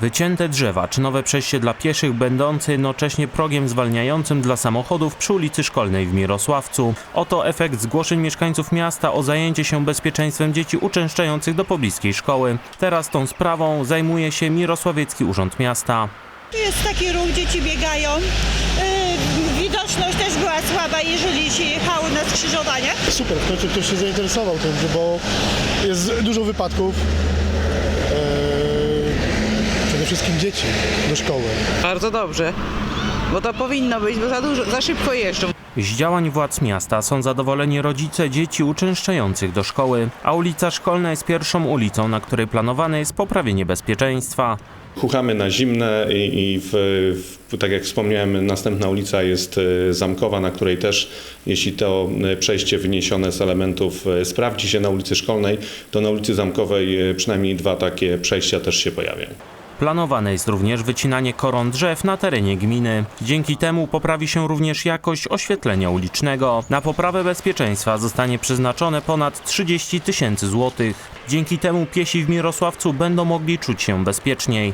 Wycięte drzewa czy nowe przejście dla pieszych będące jednocześnie progiem zwalniającym dla samochodów przy ulicy Szkolnej w Mirosławcu. Oto efekt zgłoszeń mieszkańców miasta o zajęcie się bezpieczeństwem dzieci uczęszczających do pobliskiej szkoły. Teraz tą sprawą zajmuje się Mirosławiecki Urząd Miasta. Tu jest taki ruch, dzieci biegają. Yy, widoczność też była słaba, jeżeli się jechało na skrzyżowaniach. Super, w końcu ktoś się zainteresował tym, bo jest dużo wypadków. Przede wszystkim dzieci do szkoły. Bardzo dobrze, bo to powinno być, bo za, dużo, za szybko jeżdżą. Z działań władz miasta są zadowoleni rodzice dzieci uczęszczających do szkoły, a ulica Szkolna jest pierwszą ulicą, na której planowane jest poprawienie bezpieczeństwa. Chuchamy na zimne i, i w, w, tak jak wspomniałem, następna ulica jest e, zamkowa, na której też, jeśli to e, przejście wyniesione z elementów e, sprawdzi się na ulicy Szkolnej, to na ulicy Zamkowej przynajmniej dwa takie przejścia też się pojawią. Planowane jest również wycinanie koron drzew na terenie gminy. Dzięki temu poprawi się również jakość oświetlenia ulicznego. Na poprawę bezpieczeństwa zostanie przeznaczone ponad 30 tysięcy złotych. Dzięki temu piesi w Mirosławcu będą mogli czuć się bezpieczniej.